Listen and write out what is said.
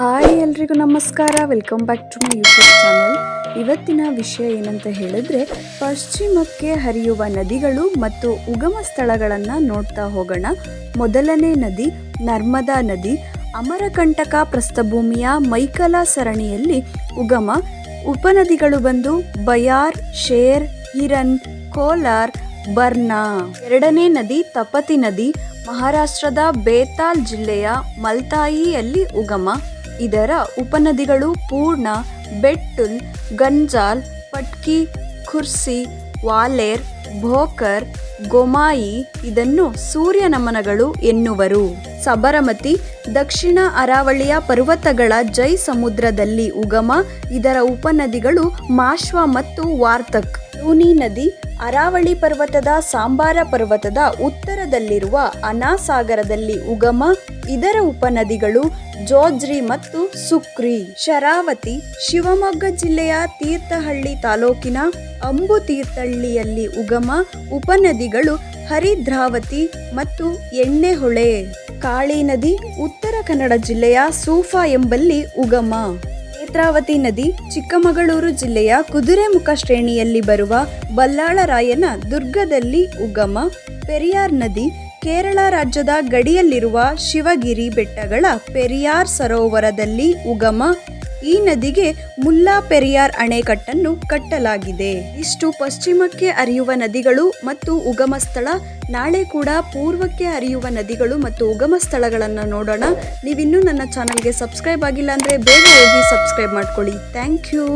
Hi ಎಲ್ರಿಗೂ ನಮಸ್ಕಾರ. Welcome back to my YouTube channel ಇವತ್ತಿನ ವಿಷಯ ಏನಂತ ಹೇಳಿದ್ರೆ, ಪಶ್ಚಿಮಕ್ಕೆ ಹರಿಯುವ ನದಿಗಳು ಮತ್ತು ಉಗಮ ಸ್ಥಳಗಳನ್ನು ನೋಡ್ತಾ ಹೋಗೋಣ. ಮೊದಲನೇ ನದಿ ನರ್ಮದಾ ನದಿ. ಅಮರಕಂಟಕ ಪ್ರಸ್ಥಭೂಮಿಯ ಮೈಕಲ ಸರಣಿಯಲ್ಲಿ ಉಗಮ. ಉಪನದಿಗಳು ಬಂದು ಬಯಾರ್, ಶೇರ್, ಹಿರನ್, ಕೋಲಾರ್, ಬರ್ನಾ. ಎರಡನೇ ನದಿ ತಪತಿ ನದಿ. ಮಹಾರಾಷ್ಟ್ರದ ಬೇತಾಲ್ ಜಿಲ್ಲೆಯ ಮಲ್ತಾಯಿಯಲ್ಲಿ ಉಗಮ. ಇದರ ಉಪನದಿಗಳು ಪೂರ್ಣ ಬೆಟ್ಟುಲ್, ಗಂಜಾಲ್, ಪಟ್ಕಿ, ಖುರ್ಸಿ, ವಾಲೇರ್, ಭೋಕರ್, ಗೊಮಾಯಿ ಇದನ್ನು ಸೂರ್ಯ ನಮನಗಳು ಎನ್ನುವರು. ಸಬರಮತಿ ದಕ್ಷಿಣ ಅರಾವಳಿಯ ಪರ್ವತಗಳ ಜೈ ಸಮುದ್ರದಲ್ಲಿ ಉಗಮ, ಇದರ ಉಪನದಿಗಳು ಮಾಶ್ವ ಮತ್ತು ವಾರ್ತಕ್. ಲೂನಿ ನದಿ ಅರಾವಳಿ ಪರ್ವತದ ಸಾಂಬಾರ ಪರ್ವತದ ಉತ್ತರದಲ್ಲಿರುವ ಅನಾಸಾಗರದಲ್ಲಿ ಉಗಮ ಇದರ ಉಪನದಿಗಳು ಜೋಜ್ರಿ ಮತ್ತು ಸುಕ್ರಿ. ಶರಾವತಿ ಶಿವಮೊಗ್ಗ ಜಿಲ್ಲೆಯ ತೀರ್ಥಹಳ್ಳಿ ತಾಲೂಕಿನ ಅಂಬು ತೀರ್ಥಹಳ್ಳಿಯಲ್ಲಿ ಉಗಮ ಉಪನದಿಗಳು ಹರಿದ್ರಾವತಿ ಮತ್ತು ಎಣ್ಣೆಹೊಳೆ. ಕಾಳಿ ನದಿ ಉತ್ತರ ಕನ್ನಡ ಜಿಲ್ಲೆಯ ಸೂಫಾ ಎಂಬಲ್ಲಿ ಉಗಮ. ನೇತ್ರಾವತಿ ನದಿ ಚಿಕ್ಕಮಗಳೂರು ಜಿಲ್ಲೆಯ ಕುದುರೆಮುಖ ಶ್ರೇಣಿಯಲ್ಲಿ ಬರುವ ಬಲ್ಲಾಳರಾಯನ ದುರ್ಗದಲ್ಲಿ ಉಗಮ. ಪೆರಿಯಾರ್ ನದಿ ಕೇರಳ ರಾಜ್ಯದ ಗಡಿಯಲ್ಲಿರುವ ಶಿವಗಿರಿ ಬೆಟ್ಟಗಳ ಪೆರಿಯಾರ್ ಸರೋವರದಲ್ಲಿ ಉಗಮ, ಈ ನದಿಗೆ ಮುಲ್ಲಾ ಪೆರಿಯಾರ್ ಅಣೆಕಟ್ಟನ್ನು ಕಟ್ಟಲಾಗಿದೆ. ಇಷ್ಟು ಪಶ್ಚಿಮಕ್ಕೆ ಹರಿಯುವ ನದಿಗಳು ಮತ್ತು ಉಗಮ ಸ್ಥಳ, ನಾಳೆ ಕೂಡ ಪೂರ್ವಕ್ಕೆ ಹರಿಯುವ ನದಿಗಳು ಮತ್ತು ಉಗಮ ಸ್ಥಳಗಳನ್ನು ನೋಡೋಣ. ನೀವಿನ್ನೂ ನನ್ನ ಚಾನಲ್ಗೆ ಸಬ್ಸ್ಕ್ರೈಬ್ ಆಗಿಲ್ಲ ಅಂದರೆ ಬೇಗ ಹೋಗಿ ಸಬ್ಸ್ಕ್ರೈಬ್ ಮಾಡ್ಕೊಳ್ಳಿ. Thank you.